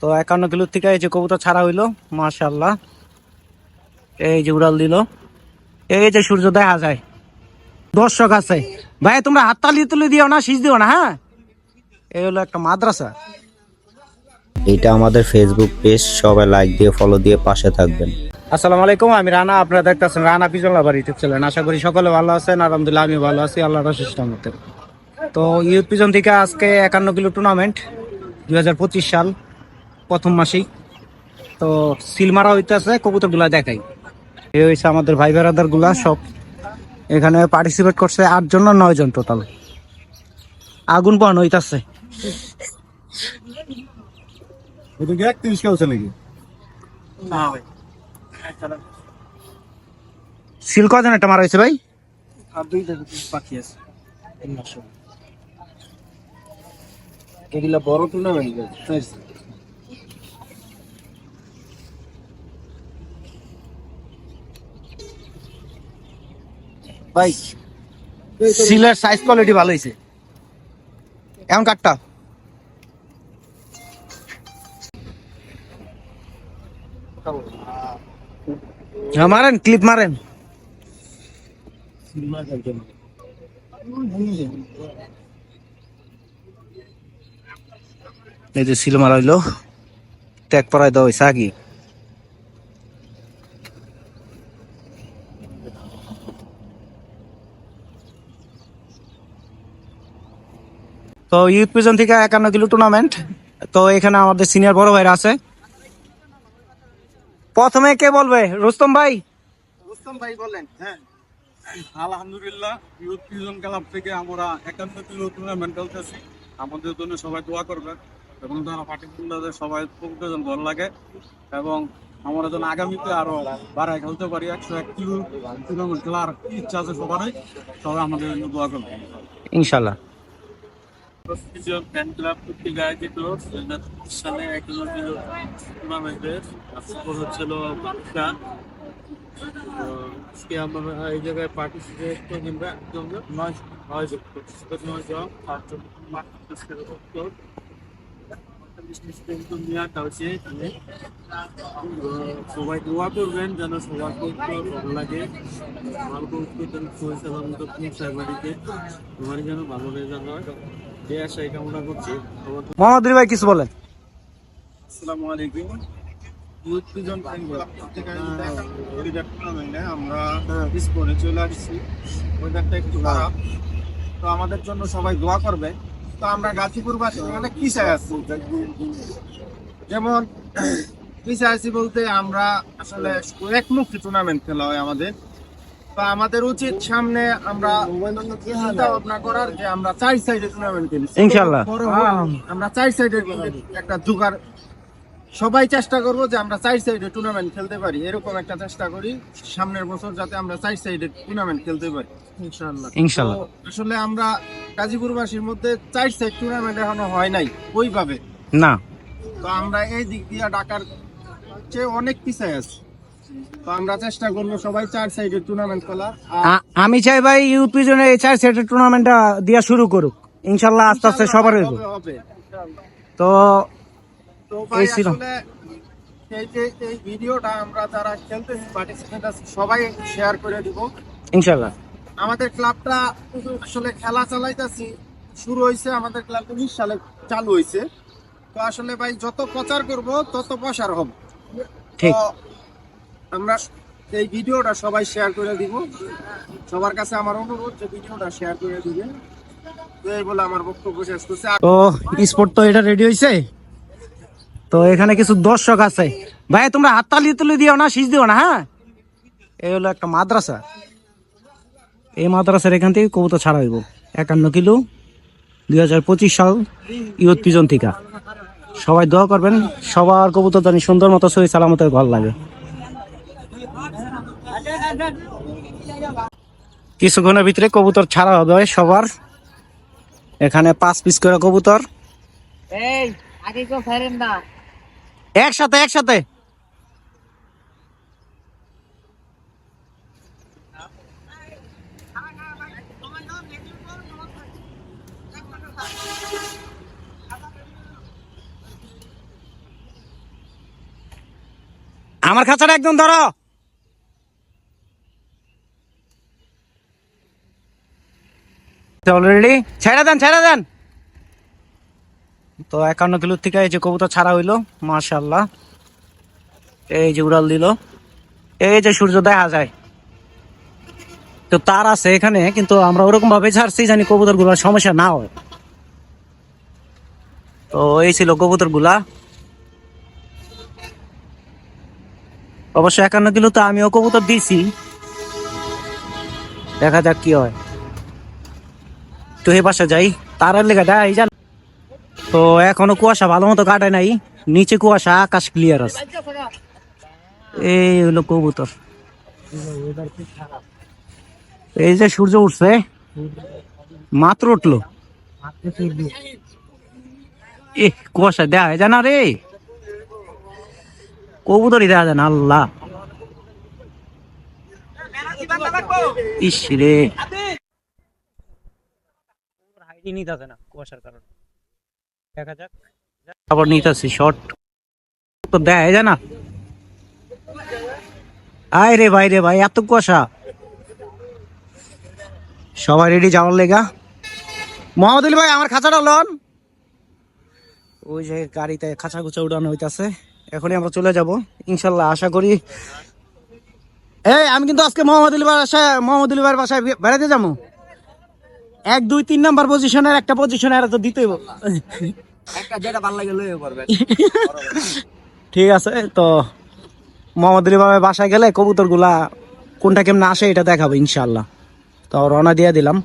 তো একান্ন কিলো থেকে এই যে কবুতর ছাড়া হইল মাশাল্লাহ এই যে উড়াল দিল। এই যে সূর্য দেখা যায়। দর্শক আছে। ভাই তোমরা হাততালি তুলে দিও না শীষ দিও না হ্যাঁ? এই হলো একটা মাদ্রাসা। এটা আমাদের ফেসবুক পেজ সবাই লাইক দিয়ে ফলো দিয়ে পাশে থাকবেন। আসসালামু আলাইকুম আমি রানা আপনারা দেখতেছেন রানা পিজলা বাড়ি ইউটিউব চ্যানেল আশা করি সকলে ভালো আছেন আলহামদুলিল্লাহ আমি ভালো আছি আল্লাহর অশেষ রহমতে। তো ইউথ পিজন থেকে আজকে একান্ন কিলো টুর্নামেন্ট দুই হাজার পঁচিশ সাল। প্রথম মাসেই। তো সিল মারা হইতেছে কবুতরগুলা দেখাই। এই হয়েছে আমাদের ভাই বেড়াদারগুলা সব। এখানে পার্টিসিপেট করছে আটজন না নয় জন টোটাল আগুন পান হইতাছে। সিল কজন একটা মারা হয়েছে ভাই? আর দুইটা বাকি আছে। এগুলা বড় টুর্নামেন্ট ভাই সিলের সাইজ কোয়ালিটি ভালো হয়েছে এমন কাটটা। হ্যাঁ, মারেন ক্লিপ মারেন। এই যে সিল মারা হইল ট্যাগ পরাই দেওয়া হয়েছে আগে। তো ইউথ পিজন থেকে একান্ন কিলো টুর্নামেন্ট তো এখানে আমাদের সিনিয়র বড় ভাইরা আছে। প্রথমে কে বলবে? রুস্তম ভাই? রুস্তম ভাই বলেন হ্যাঁ। আলহামদুলিল্লাহ ইউথ ফিউশন ক্লাব থেকে আমরা একান্ন কিলো টুর্নামেন্ট খেলতেছি। আমাদের জন্য সবাই দোয়া করবেন। এবং তারা পার্টিকুলারদের সবাই প্রকৃতজন ভালো লাগে। এবং আমরা যেন আগামীতে আরও বাড়ায় খেলতে পারি। একশো এক কিলো টুর্নামেন্ট খেলার ইচ্ছা আছে সবারই। সবাই আমাদের জন্য দোয়া করবেন। ইনশাল্লাহ ফিজিয়াম ফ্যান তো এই জায়গায় পার্টিসিপেট কিংবা একজন নয় নয় জন পার্টিসিপেট নয় জন, পাঁচজন সবাই দোয়া করবেন যেন সবার পক্ষে ভালো লাগে। পক্ষে যেন পরিচালনা মতো পৌঁছায় বাড়িতে সবারই যেন ভালো রেজাল্ট হয়। সবার ভাই কিছু বলেন। আমরা চলে আসছি। একটু খারাপ। তো আমাদের জন্য সবাই দোয়া করবে তো আমরা গাজীপুর বাসী অনেক পিছায় আছি যেমন পিছায় আছি বলতে, আমরা আসলে একমুখী টুর্নামেন্ট খেলা হয় আমাদের। তো আমাদের উচিত সামনে আমরা চিন্তা ভাবনা করার যে আমরা চার সাইডে টুর্নামেন্ট খেলি। আমরা চার সাইডে একটা জোগাড়। সবাই চেষ্টা করব যে আমরা চার সাইডে টুর্নামেন্ট খেলতে পারি। এরকম একটা চেষ্টা করি সামনের বছর যাতে আমরা চার সাইডে টুর্নামেন্ট খেলতে পারি। ইনশাআল্লাহ ইনশাল্লাহ। আসলে আমরা গাজীপুরবাসীর মধ্যে চার সাইড টুর্নামেন্ট এখনও হয় নাই ওইভাবে। না। তো আমরা এই দিক দিয়ে ডাকার চেয়ে অনেক পিছায় আছি। তো আমরা চেষ্টা করব সবাই চার টুর্নামেন্ট খেলার আমি চাই ভাই ইউথ পিজনে এই চার সেটের টুর্নামেন্টটা দিয়া শুরু করুক। ইনশাল্লাহ আস্তে আস্তে সবার তো তো এই ছিল। এই ভিডিওটা আমরা যারা খেলতেছি পার্টিসিপেন্ট সবাই শেয়ার করে দিব। ইনশাল্লাহ। আমাদের ক্লাবটা আসলে খেলা চালাইতেছি শুরু হয়েছে আমাদের ক্লাব উনিশ সালে চালু হয়েছে তো আসলে ভাই যত প্রচার করব তত প্রসার হবে। ঠিক। আমরা এই ভিডিওটা সবাই শেয়ার করে দিব। সবার কাছে আমার অনুরোধ যে ভিডিওটা শেয়ার করে দিবেন। রেডি হয়েছে তো এখানে কিছু দর্শক আছে। ভাই, তোমরা হ্যাঁ? এই হলো একটা মাদ্রাসা। এই মাদ্রাসার এখান থেকে একান্ন কিলো, দুই হাজার পঁচিশ সাল, ইউথ পিজন থেকে। সবাই দোয়া করবেন, সবার কবুতর জানি সুন্দর মতো সহি সালামতে ভালো লাগে। কিছুক্ষণের ভিতরে কবুতর ছাড়া হবে সবার। এখানে পাঁচ পিস করে কবুতর। একসাথে একসাথে। আমার খাঁচাটা একদম ধরো। অলরেডি ছেড়ে দেন দেন। তো একান্ন কিলো থেকে এই যে কবুতর ছাড়া হইল মাশাল্লাহ এই যে উড়াল দিল। এই যে সূর্য দেখা যায়। তো তার আছে এখানে, কিন্তু আমরা ওরকম ভাবে ছাড়ছি জানি কবুতরগুলার সমস্যা না হয়। তো এই ছিল কবুতরগুলা অবশ্য একান্ন কিলো তো আমিও কবুতর দিছি। দেখা যাক কি হয়। তো এই পাশে যাই। তারের লেগে দেয় জান। তো এখনও কুয়াশা ভালো মতো কাটায় নাই। নিচে কুয়াশা, আকাশ ক্লিয়ার আছে। এই হলো কবুতর। এই যে সূর্য উঠছে, মাত্র উঠল। এ কুয়াশা দেয়া যায় না রে। কবুতরই দেয়া যায় না, আল্লাহ। ইস রে। হাইটই নিতে না কুয়াশার কারণে। দেখা যাক। আবার শর্ট তো দেয়া আয় রে ভাই রে ভাই, এত কুয়াশা। সবাই রেডি যাওয়ার লেগা। মোহাম্মদ ভাই, আমার খাঁচাটা লন। ওই যে গাড়িতে খাঁচা খুচা উড়ানো হইতাছে। এখনই আমরা চলে যাব, ইনশাল্লাহ, আশা করি। এই, আমি কিন্তু আজকে মোহাম্মদ আলী বাসায় মোহাম্মদ আলী ভাইয়ের বাসায় বেড়াতে যাব। এক দুই তিন নাম্বার পজিশন পজিশনের একটা পজিশন আর তো দিতেই। একটা যেটা ভালো লাগে লয়ে পারবে। ঠিক আছে তো মোহাম্মদ ভাইয়ের বাসায় গেলে কবুতরগুলা কোনটা কেমন আসে এটা দেখাবো ইনশাল্লাহ তো রওনা দিয়ে দিলাম।